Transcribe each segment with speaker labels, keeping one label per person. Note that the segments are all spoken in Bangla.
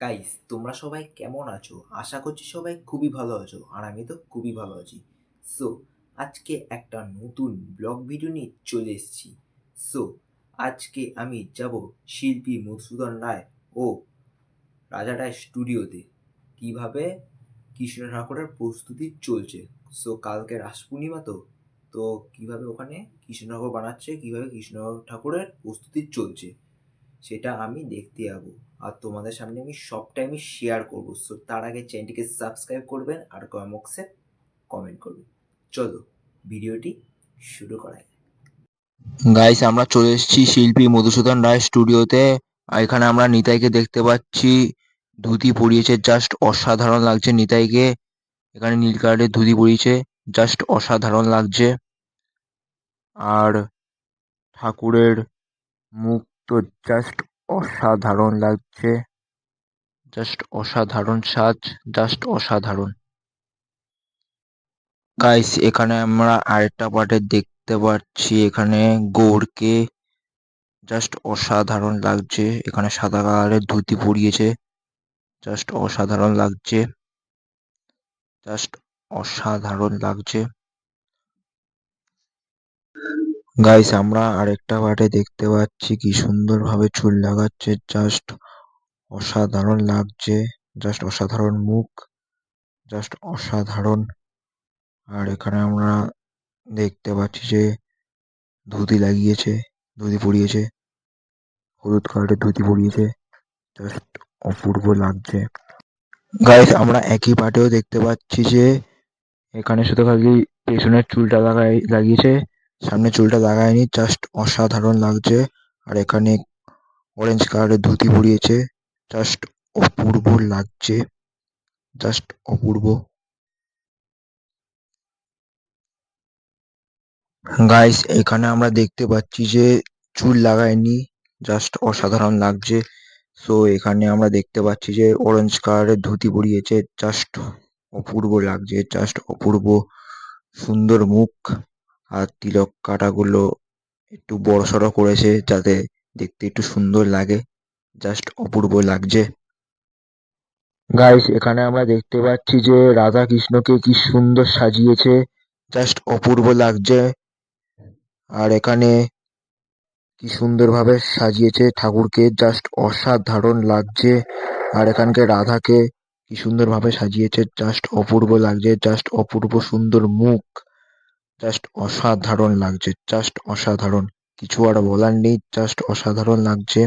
Speaker 1: গাইস তোমরা সবাই কেমন আছো? আশা করছি সবাই খুবই ভালো আছো, আর আমি তো খুবই ভালো আছি। সো আজকে একটা নতুন ব্লগ ভিডিও নিয়ে চলে এসেছি। সো আজকে আমি যাব শিল্পী মধুসূদন রায় ও রাজা রায় স্টুডিওতে কীভাবে? কৃষ্ণ ঠাকুরের প্রস্তুতি চলছে। সো কালকে রাস পূর্ণিমা তো। তো কীভাবে ওখানে কৃষ্ণ ঠাকুর বানাচ্ছে? কীভাবে কৃষ্ণ ঠাকুরের প্রস্তুতি চলছে? সেটা আমি দেখতে যাব। আর তোমাদের সামনে আমি সবটাই আমি শেয়ার করব। সো তার আগে চ্যানেলটিকে সাবস্ক্রাইব করবেন আর কমেন্ট বক্সে কমেন্ট করবেন। চলো ভিডিওটি শুরু করা যাক।
Speaker 2: গাইস আমরা চলে এসেছি শিল্পী মধুসূদন রায় স্টুডিওতে এখানে আমরা নিতাইকে দেখতে পাচ্ছি। ধুতি পরিয়েছে জাস্ট অসাধারণ লাগছে নিতাইকে। এখানে নীল কালারের ধুতি পরিয়েছে জাস্ট অসাধারণ লাগছে। আর ঠাকুরের মুখ তো জাস্ট অসাধারণ লাগছে। জাস্ট অসাধারণ সাজ জাস্ট অসাধারণ। গাইস এখানে আমরা আরেকটা পার্টে দেখতে পাচ্ছি। এখানে গৌরকে জাস্ট অসাধারণ লাগছে। এখানে সাদা কালারের ধুতি পরিয়েছে। জাস্ট অসাধারণ লাগছে। জাস্ট অসাধারণ লাগছে। গাইস আমরা আরেকটা পার্টে দেখতে পাচ্ছি কি সুন্দর ভাবে চুল লাগাচ্ছে। জাস্ট অসাধারণ লাগছে। জাস্ট অসাধারণ মুখ। জাস্ট অসাধারণ। আর এখানে আমরা দেখতে পাচ্ছি যে ধুতি লাগিয়েছে, ধুতি পরিয়েছে। হলুদ কালারের ধুতি পরিয়েছে। জাস্ট অপূর্ব লাগছে। গাইস আমরা একই পার্টেও দেখতে পাচ্ছি যে এখানে শুধু খালি পেছনের চুলটা লাগাই, লাগিয়েছে। সামনে চুলটা লাগায়নি জাস্ট অসাধারণ লাগছে। আর এখানে অরেঞ্জ কালার -এর ধুতি পরিয়েছে জাস্ট অপূর্ব লাগছে জাস্ট অপূর্ব। গাইস এখানে আমরা দেখতে পাচ্ছি যে চুল লাগায়নি জাস্ট অসাধারণ লাগছে। সো এখানে আমরা দেখতে পাচ্ছি যে অরেঞ্জ কালারের ধুতি পরিয়েছে জাস্ট অপূর্ব লাগছে জাস্ট অপূর্ব সুন্দর মুখ। আর তিলক কাটাগুলো একটু বড় বড়সড় করেছে যাতে দেখতে একটু সুন্দর লাগে। জাস্ট অপূর্ব লাগছে। গাইস এখানে আমরা দেখতে পাচ্ছি যে রাধা কৃষ্ণকে কি সুন্দর সাজিয়েছে। জাস্ট অপূর্ব লাগছে। আর এখানে কি সুন্দরভাবে সাজিয়েছে ঠাকুরকে। জাস্ট অসাধারণ লাগছে। আর এখানকে রাধাকে কি সুন্দরভাবে সাজিয়েছে। জাস্ট অপূর্ব লাগছে। জাস্ট অপূর্ব সুন্দর মুখ। জাস্ট অসাধারণ লাগছে জাস্ট অসাধারণ। কিছু আর বলার নেই জাস্ট অসাধারণ লাগছে।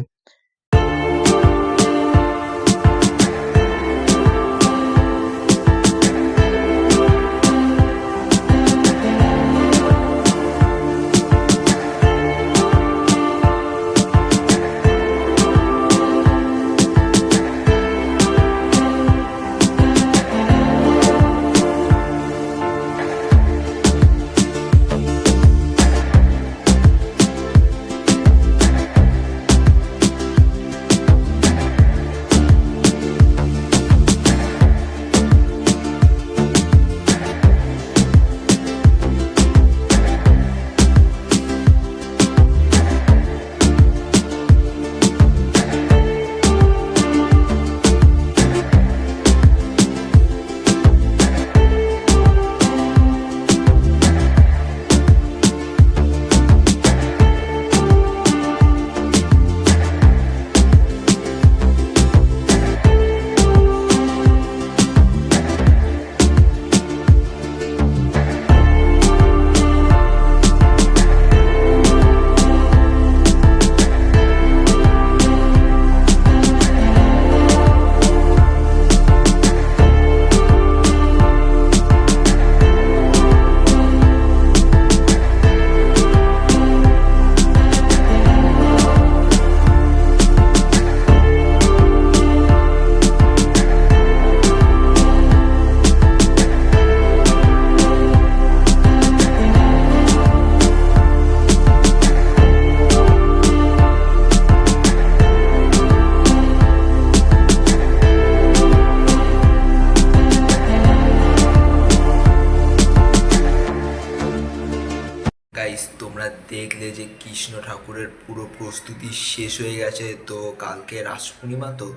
Speaker 1: দেখলে যে কৃষ্ণ ঠাকুরের পুরো প্রস্তুতি শেষ হয়ে গেছে, তো কালকে রাস পূর্ণিমা তো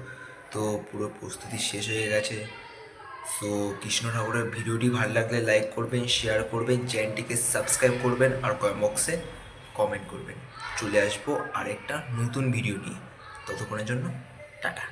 Speaker 1: তো পুরো প্রস্তুতি শেষ হয়ে গেছে। সো কৃষ্ণ ঠাকুরের ভিডিওটি ভালো লাগলে লাইক করবেন শেয়ার করবেন চ্যানেলটিকে সাবস্ক্রাইব করবেন আর কমেন্ট বক্সে কমেন্ট করবেন। চলে আসব আরেকটা নতুন ভিডিও নিয়ে। ততক্ষণের জন্য, টাটা।